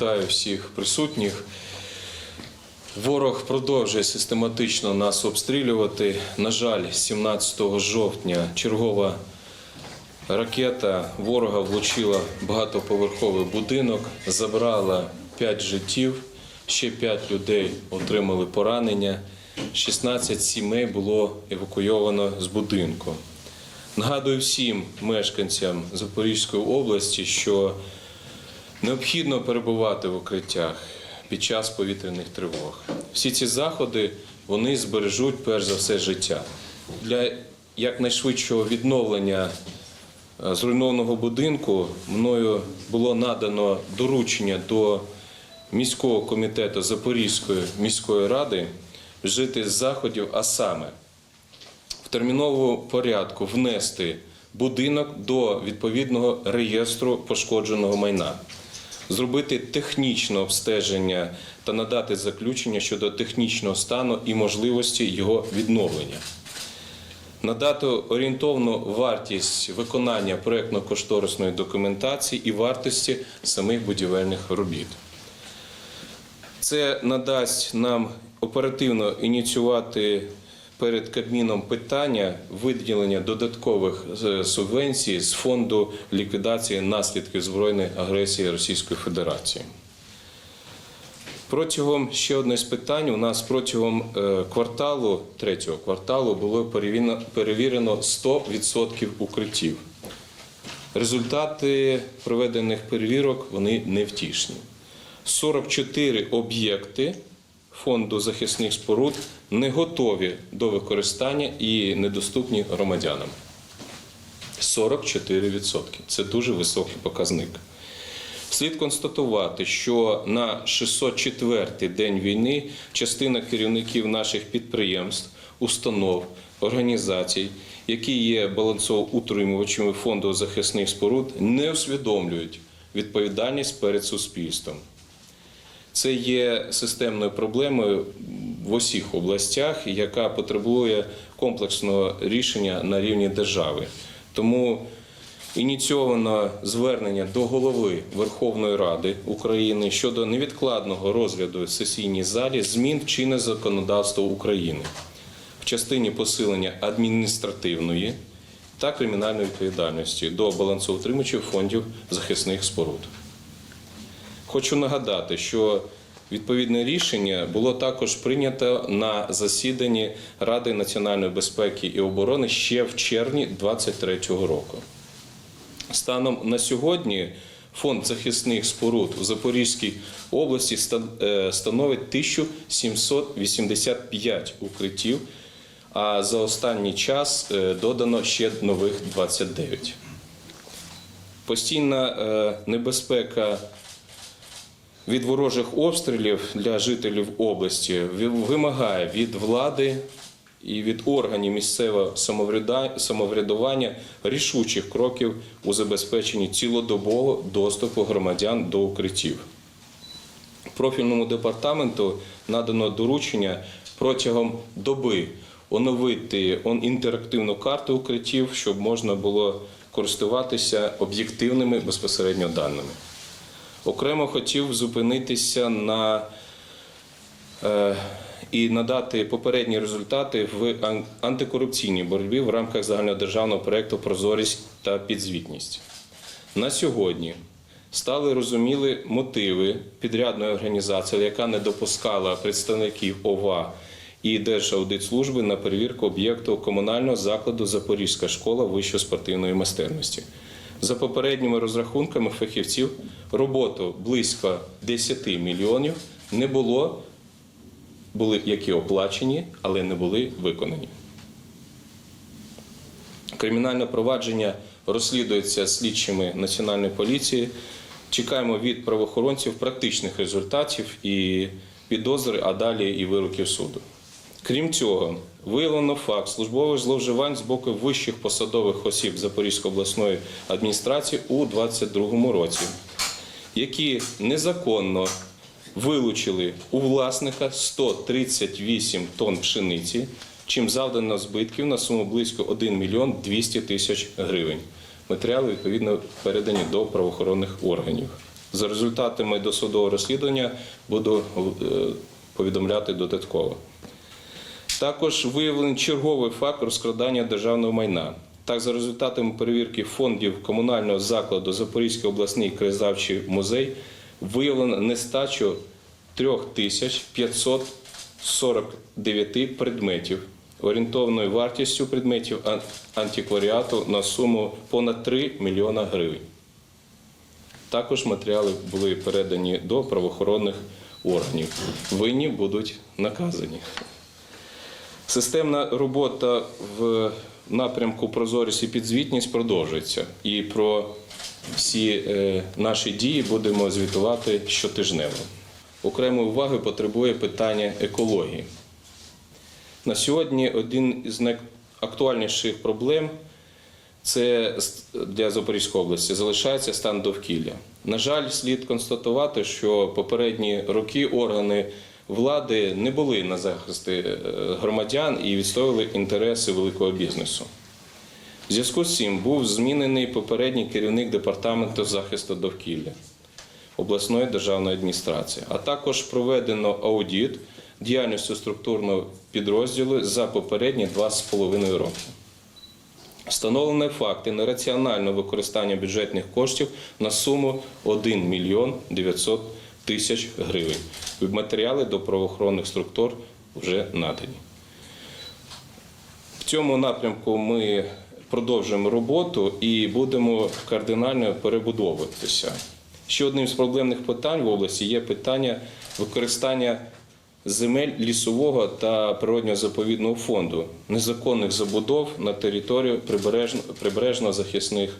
Вітаю всіх присутніх. Ворог продовжує систематично нас обстрілювати. На жаль, 17 жовтня чергова ракета ворога влучила багатоповерховий будинок, забрала 5 життів, ще 5 людей отримали поранення, 16 сімей було евакуйовано з будинку. Нагадую всім мешканцям Запорізької області, що необхідно перебувати в укриттях під час повітряних тривог. Всі ці заходи вони збережуть перш за все життя. Для якнайшвидшого відновлення е, зруйнованого будинку мною було надано доручення до міського комітету Запорізької міської ради вжити заходів, а саме в терміновому порядку внести будинок до відповідного реєстру пошкодженого майна, зробити технічне обстеження та надати заключення щодо технічного стану і можливості його відновлення. Надати орієнтовну вартість виконання проєктно-кошторисної документації і вартості самих будівельних робіт. Це надасть нам оперативно ініціювати перед Кабміном питання виділення додаткових е, субвенцій з фонду ліквідації наслідків збройної агресії Російської Федерації. Протягом ще одне з питань. У нас протягом е, кварталу, третього кварталу, було перевірено, перевірено 100% укриттів. Результати проведених перевірок вони невтішні. 44 об'єкти фонду захисних споруд не готові до використання і недоступні громадянам. 44%. Це дуже високий показник. Слід констатувати, що на 604-й день війни частина керівників наших підприємств, установ, організацій, які є балансоутримувачами фонду захисних споруд, не усвідомлюють відповідальність перед суспільством. Це є системною проблемою в усіх областях, яка потребує комплексного рішення на рівні держави. Тому ініційовано звернення до голови Верховної Ради України щодо невідкладного розгляду в сесійній залі змін в чинне законодавство України в частині посилення адміністративної та кримінальної відповідальності до балансоутримувачів фондів захисних споруд. Хочу нагадати, що відповідне рішення було також прийнято на засіданні Ради національної безпеки і оборони ще в червні 2023 року. Станом на сьогодні фонд захисних споруд у Запорізькій області е, становить 1785 укриттів, а за останній час е, додано ще нових 29. Постійна е, небезпека від ворожих обстрілів для жителів області вимагає від влади і від органів місцевого самоврядування рішучих кроків у забезпеченні цілодобового доступу громадян до укриттів. Профільному департаменту надано доручення протягом доби оновити інтерактивну карту укриттів, щоб можна було користуватися об'єктивними безпосередньо даними. Окремо хотів зупинитися на е, і надати попередні результати в антикорупційній боротьбі в рамках загальнодержавного проєкту Прозорість та підзвітність. На сьогодні стали розуміли мотиви підрядної організації, яка не допускала представників ОВА і Держаудитслужби на перевірку об'єкту комунального закладу Запорізька школа вищої спортивної майстерності. За попередніми розрахунками фахівців, роботу близько 10 мільйонів не було, були які оплачені, але не були виконані. Кримінальне провадження розслідується слідчими Національної поліції. Чекаємо від правоохоронців практичних результатів і підозри, а далі і вироків суду. Крім цього, виявлено факт службових зловживань з боку вищих посадових осіб Запорізької обласної адміністрації у 2022 році, які незаконно вилучили у власника 138 тонн пшениці, чим завдано збитків на суму близько 1 мільйон 200 тисяч гривень. Матеріали відповідно передані до правоохоронних органів. За результатами досудового розслідування буду е, повідомляти додатково. Також виявлений черговий факт розкрадання державного майна. Так, за результатами перевірки фондів комунального закладу Запорізький обласний краєзнавчий музей виявлено нестачу 3549 предметів орієнтовною вартістю предметів антикваріату на суму понад 3 мільйона гривень. Також матеріали були передані до правоохоронних органів. Винні будуть наказані. Системна робота в напрямку прозорість і підзвітність продовжується. І про всі е, наші дії будемо звітувати щотижнево. Окремої уваги потребує питання екології. На сьогодні один із найактуальніших проблем це для Запорізької області залишається стан довкілля. На жаль, слід констатувати, що попередні роки органи влади не були на захисті е, громадян і відстоювали інтереси великого бізнесу. В зв'язку з цим був змінений попередній керівник департаменту захисту довкілля обласної державної адміністрації, а також проведено аудит діяльністю структурного підрозділу за попередні два з половиною роки. Встановлені факти нераціонального використання бюджетних коштів на суму 1 мільйон 900 тисяч гривень. Матеріали до правоохоронних структур вже надані. В цьому напрямку ми продовжуємо роботу і будемо кардинально перебудовуватися. Ще одним з проблемних питань в області є питання використання земель лісового та природнього заповідного фонду, незаконних забудов на територію прибережно-захисних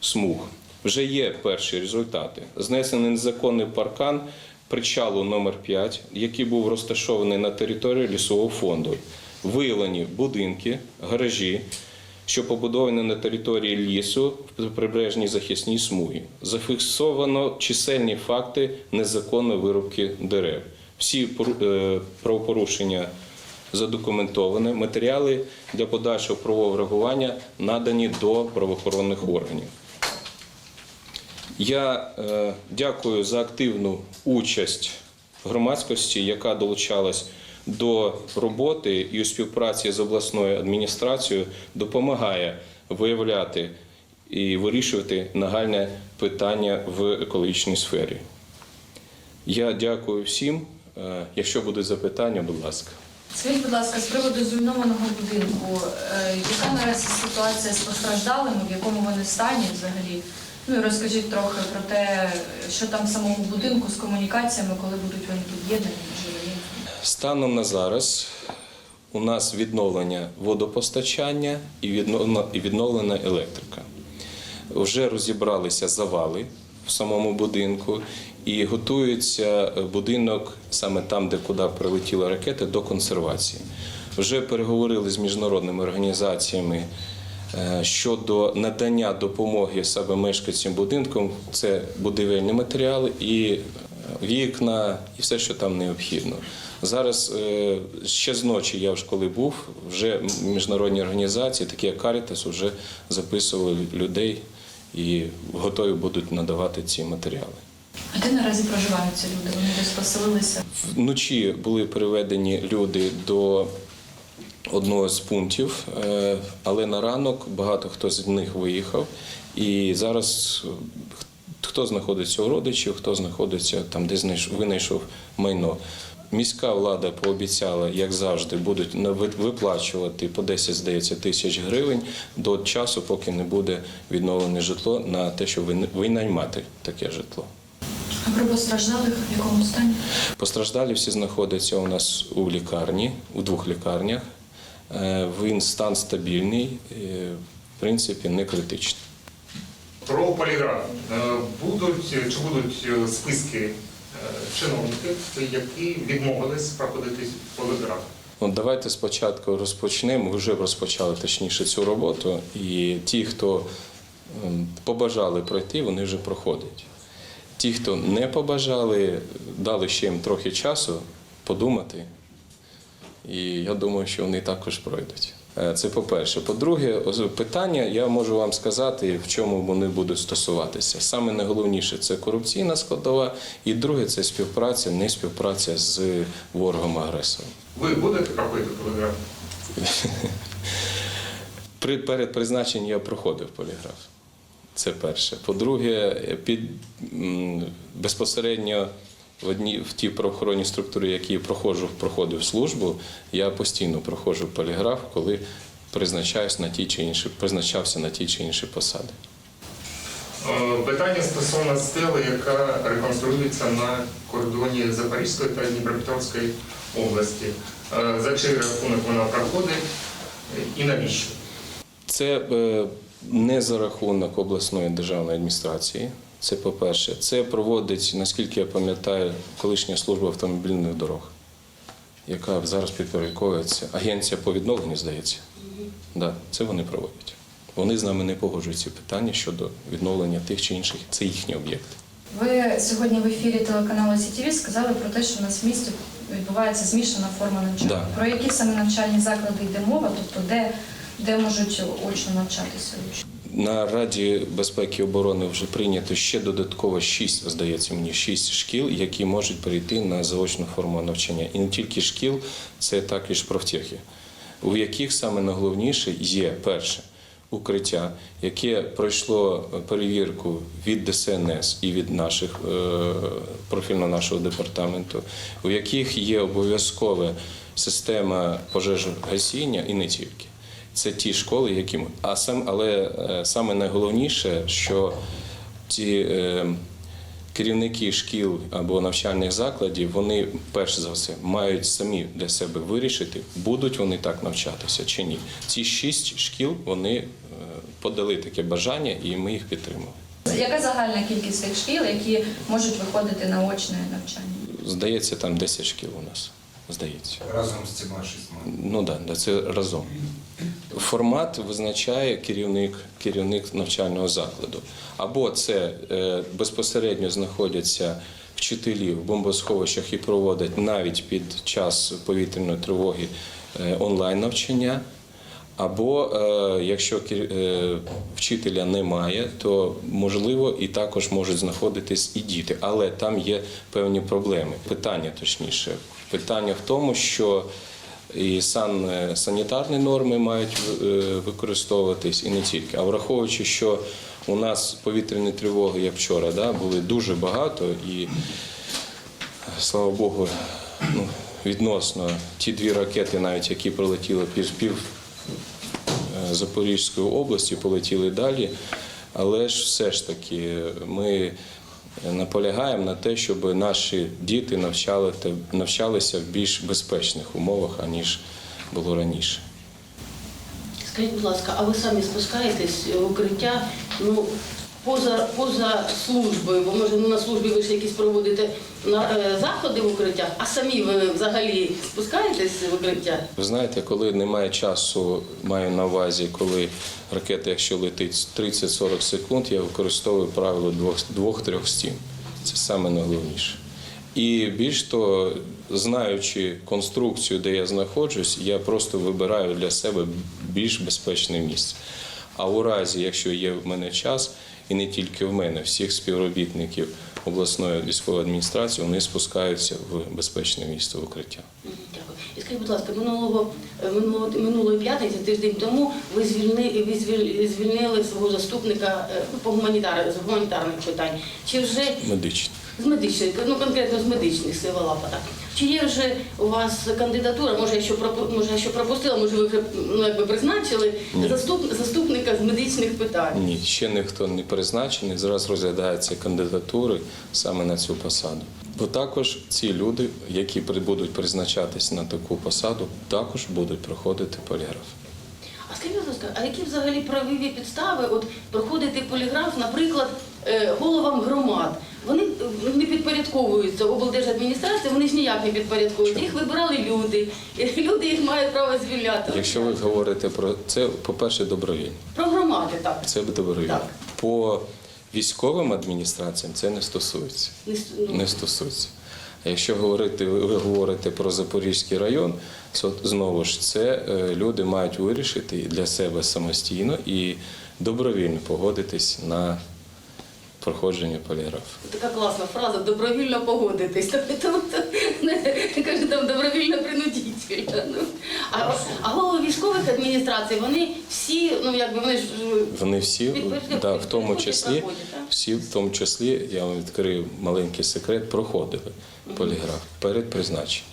смуг. Вже є перші результати. Знесений незаконний паркан причалу номер 5 який був розташований на території лісового фонду. Виявлені будинки, гаражі, що побудовані на території лісу в прибережній захисній смугі. Зафіксовано чисельні факти незаконної вирубки дерев. Всі е, правопорушення задокументовані. Матеріали для подальшого правового реагування надані до правоохоронних органів. Я е, дякую за активну участь громадськості, яка долучалась до роботи і у співпраці з обласною адміністрацією допомагає виявляти і вирішувати нагальне питання в екологічній сфері. Я дякую всім. Е, Якщо будуть запитання, будь ласка. Скажіть, будь ласка, з приводу зруйнованого будинку, е, яка наразі ситуація з постраждалими, в якому вони стані взагалі? Ну розкажіть трохи про те, що там в самому будинку з комунікаціями, коли будуть вони під'єднані. Станом на зараз у нас відновлення водопостачання і відновлена, електрика. Вже розібралися завали в самому будинку і готується будинок саме там, де куди прилетіла ракета, до консервації. Вже переговорили з міжнародними організаціями е, щодо надання допомоги саме мешканцям будинку. Це будівельні матеріали і е, вікна, і все, що там необхідно. Зараз е, ще з ночі я ж коли був, вже міжнародні організації, такі як Caritas, вже записували людей і готові будуть надавати ці матеріали. А де наразі проживають ці люди? Вони десь поселилися? Вночі були переведені люди до одного з пунктів, е, але на ранок багато хто з них виїхав. І зараз е, хто знаходиться у родичів, хто знаходиться там, де винайшов майно. Міська влада пообіцяла, як завжди, будуть виплачувати по 10, здається, тисяч гривень до часу, поки не буде відновлене житло на те, щоб винаймати таке житло. А про постраждалих в якому стані? Постраждалі всі знаходяться у нас у лікарні, у двох лікарнях. Е, Він стан стабільний, е, в принципі, не критичний. Про поліграф. Е, Будуть чи будуть списки чиновників, які відмовились проходити поліграф? От давайте спочатку розпочнемо. Ви вже розпочали точніше цю роботу. І ті, хто ем, побажали пройти, вони вже проходять. Ті, хто не побажали, дали ще їм трохи часу подумати. І я думаю, що вони також пройдуть. Е, Це по-перше. По-друге, питання я можу вам сказати, в чому вони будуть стосуватися. Саме найголовніше це корупційна складова, і друге це співпраця, не співпраця з ворогом агресором. Ви будете проходити поліграф? Перед призначенням я проходив поліграф. Це перше. По-друге, під безпосередньо в одній в тій правоохоронній структурі, які я проходжу, проходив службу, я постійно проходжу поліграф, коли призначаюсь на ті чи інші, призначався на ті чи інші посади. Е, Питання стосовно стели, яка реконструюється на кордоні Запорізької та Дніпропетровської області. Е, За чий рахунок вона проходить і навіщо? Це е, не за рахунок обласної державної адміністрації. Це по-перше, це проводить, наскільки я пам'ятаю, колишня служба автомобільних дорог, яка зараз підпорядковується. Агенція по відновленню, здається. Да, це вони проводять. Вони з нами не погоджують ці питання щодо відновлення тих чи інших. Це їхні об'єкти. Ви сьогодні в ефірі телеканалу СІТВ сказали про те, що у нас в місті відбувається змішана форма навчання. Да. Про які саме навчальні заклади йде мова, тобто де, де можуть очно навчатися учні? На Раді безпеки і оборони вже прийнято ще додатково шість, здається мені, шість шкіл, які можуть перейти на заочну форму навчання. І не тільки шкіл, це також профтехи, у яких саме найголовніше є перше укриття, яке пройшло перевірку від ДСНС і від наших е, профільно нашого департаменту, у яких є обов'язкова система пожежогасіння і не тільки. Це ті школи, які ми. А сам, але е, саме найголовніше, що ті е, керівники шкіл або навчальних закладів, вони перш за все мають самі для себе вирішити, будуть вони так навчатися чи ні. Ці шість шкіл вони е, подали таке бажання, і ми їх підтримали. Яка загальна кількість цих шкіл, які можуть виходити на очне навчання? Здається, там 10 шкіл у нас. Здається. разом з цими шістьма. Ну так, да, це разом. Формат визначає керівник, керівник навчального закладу. Або це е, безпосередньо знаходяться вчителі в бомбосховищах і проводять навіть під час повітряної тривоги е, онлайн навчання. Або е, якщо вчителя немає, то можливо і також можуть знаходитись і діти, але там є певні проблеми. Питання точніше, питання в тому, що і сан, е, санітарні норми мають е, використовуватись і не тільки. А враховуючи, що у нас повітряні тривоги, як вчора, да, були дуже багато і слава Богу, ну, відносно ті дві ракети, навіть які прилетіли пів, пів е, Запорізької області, полетіли далі. Але ж все ж таки ми наполягаємо на те, щоб наші діти навчали, навчалися в більш безпечних умовах, аніж було раніше. Скажіть, будь ласка, а ви самі спускаєтесь в укриття ну, поза, поза службою? Бо може ну, на службі ви ж якісь проводите на, е, заходи в укриттях, а самі ви взагалі спускаєтесь в укриття? Ви знаєте, коли немає часу, маю на увазі, коли ракета, якщо летить 30-40 секунд, я використовую правило двох- двох-трьох стін. Це саме найголовніше. І більш того, знаючи конструкцію, де я знаходжусь, я просто вибираю для себе більш безпечне місце. А у разі, якщо є в мене час, і не тільки в мене, всіх співробітників обласної військової адміністрації, вони спускаються в безпечне місце в укриття. І скажіть, будь ласка, минулого, е, минулого минулої п'ятниці, тиждень тому, ви звільнили, ви звільнили свого заступника е, ну, по гуманітар, з гуманітарних питань. Чи вже Медично. З медичних, ну конкретно з медичних сила лапата. Чи є вже у вас кандидатура? Може, я що може, я що пропустила, може, ви вже ну, якби призначили заступ, заступника з медичних питань? Ні, ще ніхто не призначений. Зараз розглядаються кандидатури саме на цю посаду. Бо також ці люди, які будуть призначатись на таку посаду, також будуть проходити поліграф. А скажіть, будь ласка, а які взагалі правові підстави от проходити поліграф, наприклад, е, головам громад? Вони не підпорядковуються облдержадміністрації, вони ж ніяк не підпорядковуються. Їх вибирали люди, і люди їх мають право звільняти. Якщо ви говорите про це, по-перше, добровільно. Про громади, так. Це добровільно. Так. По військовим адміністраціям це не стосується. Не ну, стосується. А якщо говорити, ви говорите про Запорізький район, то знову ж це е, люди мають вирішити для себе самостійно і добровільно погодитись на проходження поліграфу. Така класна фраза добровільно погодитись. Тобто, там добровільно принудительно. Ну, А, а голови військових адміністрацій, вони всі, ну якби вони ж Вони всі, да, в тому числі, всі в тому числі, я вам відкрию маленький секрет, проходили поліграф перед призначенням.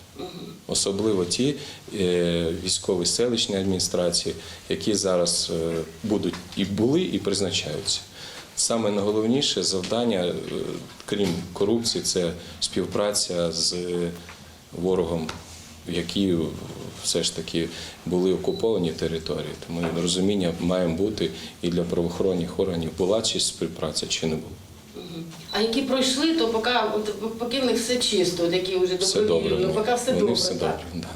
Особливо ті е, військові селищні адміністрації, які зараз е, будуть і були, і призначаються. Саме найголовніше завдання, е, крім корупції, це співпраця з ворогом, які все ж таки були окуповані території. Тому розуміння має бути і для правоохоронних органів, була чи співпраця, чи не була. А які пройшли, то поки, от, поки в них все чисто, от які вже Все добре. ну, поки все вони добре. все так. добре.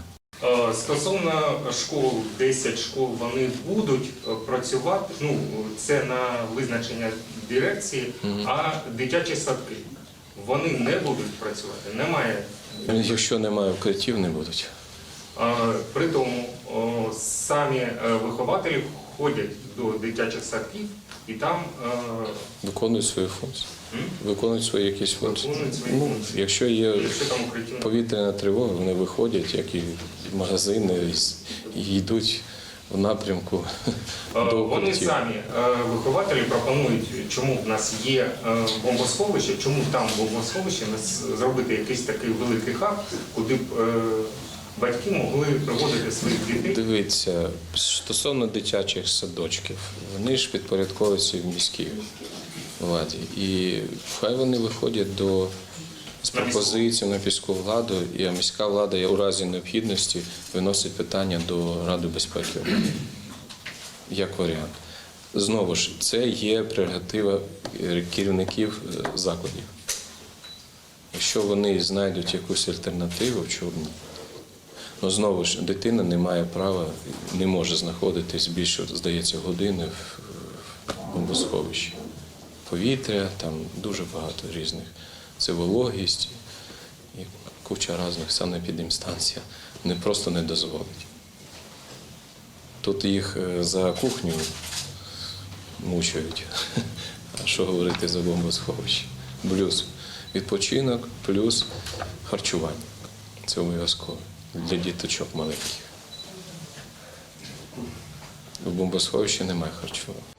Да. Е, Стосовно школ, 10 школ вони будуть е, працювати. Ну це на визначення дирекції, а дитячі садки вони не будуть працювати. Немає. Якщо немає укриттів, не будуть. При тому самі е, вихователі ходять до дитячих садків і там е, Виконують свою функцію. Виконують свої якісь функції. Виконують свої Ну, функції. якщо є якщо там повітряна тривога, вони виходять, як і магазини, і йдуть в напрямку Е, до Вони самі е, вихователі пропонують, чому в нас є е, бомбосховище, чому там бомбосховище, нас зробити якийсь такий великий хаб, куди б батьки могли приводити своїх дітей. Дивіться, стосовно дитячих садочків, вони ж підпорядковуються в міській владі. І хай вони виходять до з пропозицією на міську владу, і міська влада у разі необхідності виносить питання до Ради безпеки Як варіант. Знову ж, це є прерогатива керівників е, закладів. Якщо вони знайдуть якусь альтернативу, чому ні? Ну, знову ж, дитина не має права, не може знаходитись більше, здається, години в бомбосховищі. Повітря, там дуже багато різних. Це вологість і куча різних санепідемстанція не просто не дозволить. Тут їх е, за кухню мучають. А що говорити за бомбосховище? Плюс відпочинок, плюс харчування. Це обов'язково для діточок маленьких. В бомбосховищі немає харчування.